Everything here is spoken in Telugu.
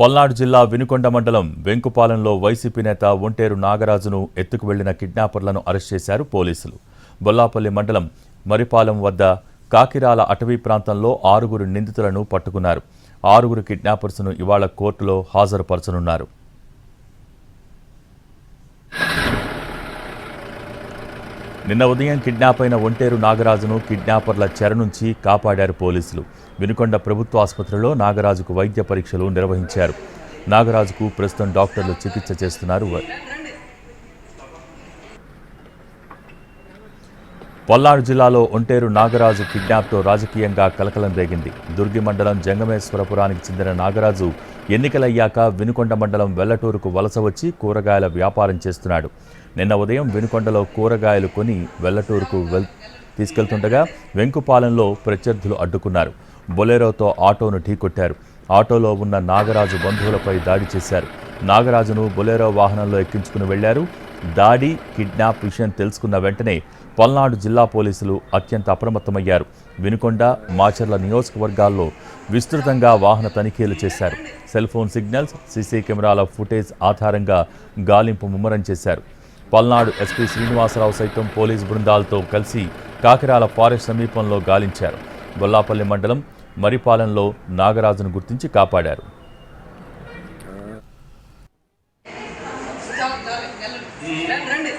పల్నాడు జిల్లా వినుకొండ మండలం వెంకుపాలెంలో వైసీపీ నేత ఒంటేరు నాగరాజును ఎత్తుకు వెళ్ళిన కిడ్నాపర్లను అరెస్ట్ చేశారు పోలీసులు. బొల్లాపల్లి మండలం మరిపాలెం వద్ద కాకిరాల అటవీ ప్రాంతంలో ఆరుగురు నిందితులను పట్టుకున్నారు. ఆరుగురు కిడ్నాపర్స్ను ఇవాళ కోర్టులో హాజరుపరచనున్నారు. నిన్న ఉదయం కిడ్నాప్ అయిన ఒంటేరు నాగరాజును కిడ్నాపర్ల చెర నుంచి కాపాడారు పోలీసులు. వినుకొండ ప్రభుత్వ ఆసుపత్రిలో నాగరాజుకు వైద్య పరీక్షలు నిర్వహించారు. నాగరాజుకు ప్రస్తుతం డాక్టర్లు చికిత్స చేస్తున్నారు పల్నాడు జిల్లాలో ఒంటేరు నాగరాజు కిడ్నాప్తో రాజకీయంగా కలకలం రేగింది. దుర్గి మండలం జంగమేశ్వరపురానికి చెందిన నాగరాజు ఎన్నికలయ్యాక వినుకొండ మండలం వెల్లటూరుకు వలస వచ్చి కూరగాయల వ్యాపారం చేస్తున్నాడు. నిన్న ఉదయం వినుకొండలో కూరగాయలు కొని వెల్లటూరుకు వెల్ తీసుకెళ్తుండగా వెంకుపాలెంలో ప్రత్యర్థులు అడ్డుకున్నారు. బొలెరోతో ఆటోను ఢీకొట్టారు. ఆటోలో ఉన్న నాగరాజు బంధువులపై దాడి చేశారు. నాగరాజును బొలెరో వాహనంలో ఎక్కించుకుని వెళ్ళారు. దాడి కిడ్నాప్ విషయం తెలుసుకున్న వెంటనే పల్నాడు జిల్లా పోలీసులు అత్యంత అప్రమత్తమయ్యారు. వినుకొండ మాచర్ల నియోజకవర్గాల్లో విస్తృతంగా వాహన తనిఖీలు చేశారు. సెల్ ఫోన్ సిగ్నల్స్ సీసీ కెమెరాల ఫుటేజ్ ఆధారంగా గాలింపు ముమ్మరం చేశారు. పల్నాడు ఎస్పీ శ్రీనివాసరావు సైతం పోలీస్ బృందాలతో కలిసి కాకిరాల ఫారెస్ట్ సమీపంలో గాలించారు. గొల్లాపల్లి మండలం మరిపాలెంలో నాగరాజును గుర్తించి కాపాడారు. రండి రండి